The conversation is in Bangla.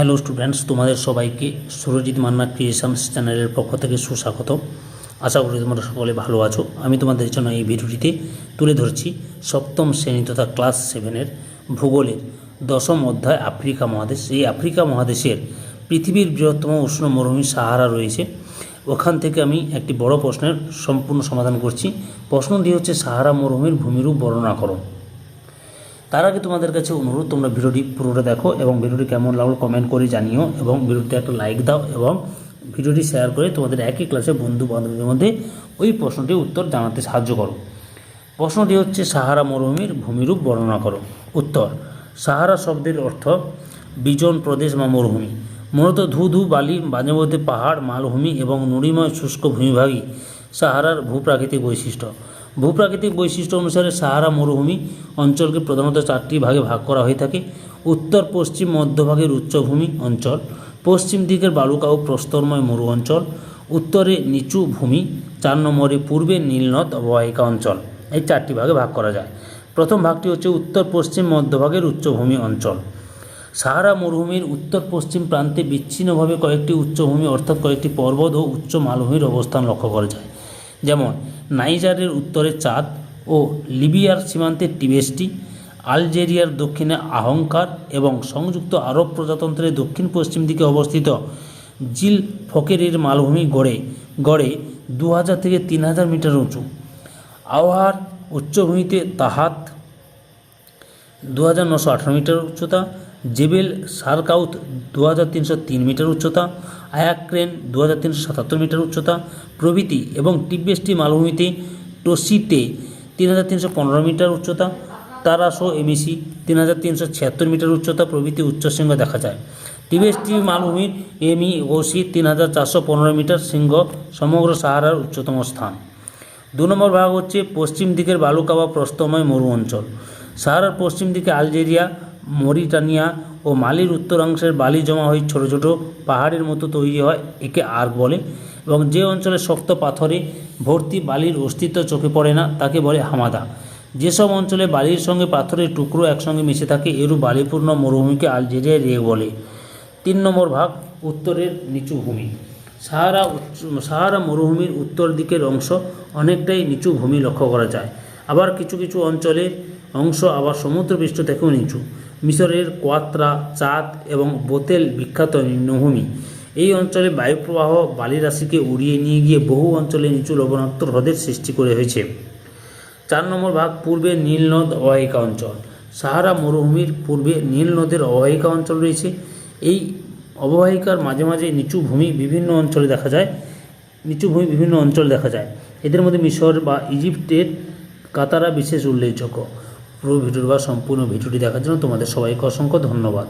হ্যালো স্টুডেন্টস তোমাদের সবাইকে সুরজিৎ মান্না ক্রিয়েশনস চ্যানেলের পক্ষ থেকে সুস্বাগত। আশা করি তোমরা সকলে ভালো আছো। আমি তোমাদের জন্য এই ভিডিওটিতে তুলে ধরছি সপ্তম শ্রেণি তথা ক্লাস সেভেনের ভূগোলের দশম অধ্যায় আফ্রিকা মহাদেশ। এই আফ্রিকা মহাদেশের পৃথিবীর বৃহত্তম উষ্ণ মরুভূমি সাহারা রয়েছে। ওখান থেকে আমি একটি বড় প্রশ্নের সম্পূর্ণ সমাধান করছি। প্রশ্নটি হচ্ছে সাহারা মরুভূমির ভূমিরূপ বর্ণনা করো। তার আগে তোমাদের কাছে অনুরোধ, তোমরা ভিডিওটি পুরোটা দেখো এবং ভিডিওটি কেমন লাগল কমেন্ট করে জানিও এবং ভিডিওতে একটা লাইক দাও এবং ভিডিওটি শেয়ার করে তোমাদের একই ক্লাসে বন্ধু বান্ধবীদের মধ্যে ওই প্রশ্নটির উত্তর জানাতে সাহায্য করো। প্রশ্নটি হচ্ছে, সাহারা মরুভূমির ভূমিরূপ বর্ণনা করো। উত্তর, সাহারা শব্দের অর্থ বিজন প্রদেশ বা মরুভূমি। মূলত ধু ধু বালি মাঝে মধ্যে পাহাড়, মালভূমি এবং নুড়িময় শুষ্ক ভূমিভাগই সাহারার ভূপ্রাকৃতিক বৈশিষ্ট্য। ভূপ্রাকৃতিক বৈশিষ্ট্য অনুসারে সাহারা মরুভূমি অঞ্চলকে প্রধানত চারটি ভাগে ভাগ করা হয়ে থাকে। উত্তর, পশ্চিম মধ্যভাগের উচ্চভূমি অঞ্চল, পশ্চিম দিকের বালুকা ও প্রস্তরময় মরু অঞ্চল, উত্তরে নিচু ভূমি, চার নম্বরে পূর্বে নীলনদ অববাহিকা অঞ্চল। এই চারটি ভাগে ভাগ করা যায়। প্রথম ভাগটি হচ্ছে উত্তর, পশ্চিম মধ্যভাগের উচ্চভূমি অঞ্চল। সাহারা মরুভূমির উত্তর, পশ্চিম প্রান্তে বিচ্ছিন্নভাবে কয়েকটি উচ্চভূমি অর্থাৎ কয়েকটি পর্বত ও উচ্চ মালভূমির অবস্থান লক্ষ্য করা যায়। যেমন নাইজারের উত্তরে চাঁদ ও লিবিয়ার সীমান্তে টিবেস্টি আলজেরিয়ার দক্ষিণে আহংকার এবং সংযুক্ত আরব প্রজাতন্ত্রের দক্ষিণ পশ্চিম দিকে অবস্থিত জিল ফকেরের মালভূমি গড়ে গড়ে দু হাজার থেকে তিন হাজার মিটার উঁচু। আওয়ার উচ্চভূমিতে তাহাত দু হাজার মিটার উচ্চতা, জেবেল সারকাউথ দু হাজার তিনশো তিন মিটার উচ্চতা আয়াক্রেন দু হাজার তিনশো সাতাত্তর মিটার উচ্চতা, প্রভৃতি এবং টিবেস্টি মালভূমিতে টোসিতে তিন হাজার তিনশো পনেরো মিটার উচ্চতা তারাশো এমিসি তিন হাজার তিনশো ছিয়াত্তর মিটার উচ্চতা, প্রভৃতি উচ্চশৃঙ্গ দেখা যায়। টিবেস্টি মালভূমির এমি ওসি তিন হাজার চারশো পনেরো মিটার শৃঙ্গ সমগ্র সাহারার উচ্চতম স্থান। দু নম্বর ভাগ হচ্ছে পশ্চিম দিকের বালুকা বা প্রস্তময় মরু অঞ্চল। সাহারার পশ্চিম দিকে আলজেরিয়া, মরিটানিয়া ও মালির উত্তরাংশের বালি জমা হয়ে ছোট ছোট পাহাড়ের মতো তৈরি হয়, একে আর্ক বলে। এবং যে অঞ্চলে শক্ত পাথরে ভর্তি বালির অস্তিত্ব চোখে পড়ে না, তাকে বলে হামাদা। যেসব অঞ্চলে বালির সঙ্গে পাথরের টুকরো একসঙ্গে মিশে থাকে, এরূপ বালিপূর্ণ মরুভূমিকে আলজেরিয়ায় রে বলে। তিন নম্বর ভাগ, উত্তরের নিচু ভূমি। সাহারা সাহারা মরুভূমির উত্তর দিকের অংশ অনেকটাই নিচু ভূমি লক্ষ্য করা যায়। আবার কিছু কিছু অঞ্চলের অংশ আবার সমুদ্রপৃষ্ঠ থেকেও নিচু। মিশরের কোয়াত্রা, চাঁদ এবং বোতেল বিখ্যাত নিম্নভূমি এই অঞ্চলে বায়ুপ্রবাহ বালিরাশিকে উড়িয়ে নিয়ে গিয়ে বহু অঞ্চলে নিচু লবণাক্ত হ্রদের সৃষ্টি করে হয়েছে। চার নম্বর ভাগ পূর্বে নীল নদ অববাহিকা অঞ্চল। সাহারা মরুভূমির পূর্বে নীল নদের অববাহিকা অঞ্চল রয়েছে। এই অববাহিকার মাঝে মাঝে নিচু ভূমি বিভিন্ন অঞ্চলে দেখা যায়। নিচু ভূমি বিভিন্ন অঞ্চলে দেখা যায়। এদের মধ্যে মিশর বা ইজিপ্টের কাতারা বিশেষ উল্লেখযোগ্য। পুরো ভিডিওর বা সম্পূর্ণ ভিডিওটি দেখার জন্য তোমাদের সবাইকে অসংখ্য ধন্যবাদ।